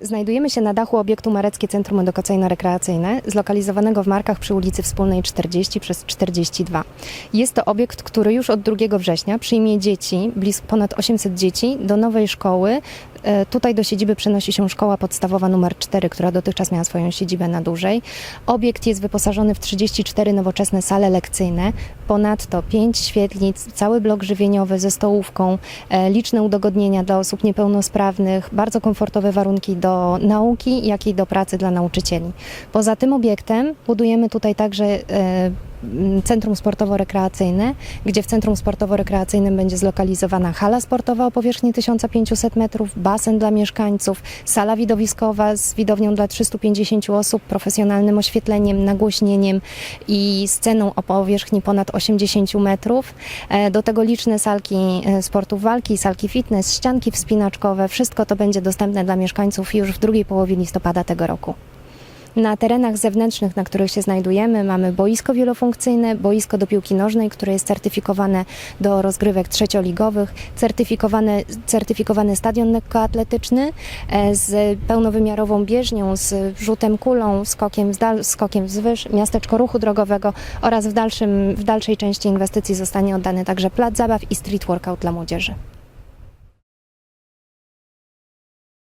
Znajdujemy się na dachu obiektu Mareckie Centrum Edukacyjno-Rekreacyjne, zlokalizowanego w Markach przy ulicy Wspólnej 40 przez 42. Jest to obiekt, który już od 2 września przyjmie dzieci, blisko ponad 800 dzieci, do nowej szkoły. E, Tutaj do siedziby przenosi się szkoła podstawowa numer 4, która dotychczas miała swoją siedzibę na dłużej. Obiekt jest wyposażony w 34 nowoczesne sale lekcyjne, ponadto 5 świetlic, cały blok żywieniowy ze stołówką, e, liczne udogodnienia dla osób niepełnosprawnych, bardzo komfortowe warunki do nauki, jak i do pracy dla nauczycieli. Poza tym obiektem budujemy tutaj także e, Centrum Sportowo-Rekreacyjne, gdzie w Centrum Sportowo-Rekreacyjnym będzie zlokalizowana hala sportowa o powierzchni 1500 metrów, basen dla mieszkańców, sala widowiskowa z widownią dla 350 osób, profesjonalnym oświetleniem, nagłośnieniem i sceną o powierzchni ponad 80 metrów. E, Do tego liczne salki e, sportów walki, salki fitness, ścianki wspinaczkowe. Wszystko to będzie dostępne dla mieszkańców już w drugiej połowie listopada tego roku. Na terenach zewnętrznych, na których się znajdujemy, mamy boisko wielofunkcyjne, boisko do piłki nożnej, które jest certyfikowane do rozgrywek trzecioligowych, certyfikowane, certyfikowany stadion lekkoatletyczny e, z pełnowymiarową bieżnią, z rzutem kulą, skokiem, wzdal, skokiem wzwyż, miasteczko ruchu drogowego oraz w, dalszym, w dalszej części inwestycji zostanie oddany także plac zabaw i street workout dla młodzieży.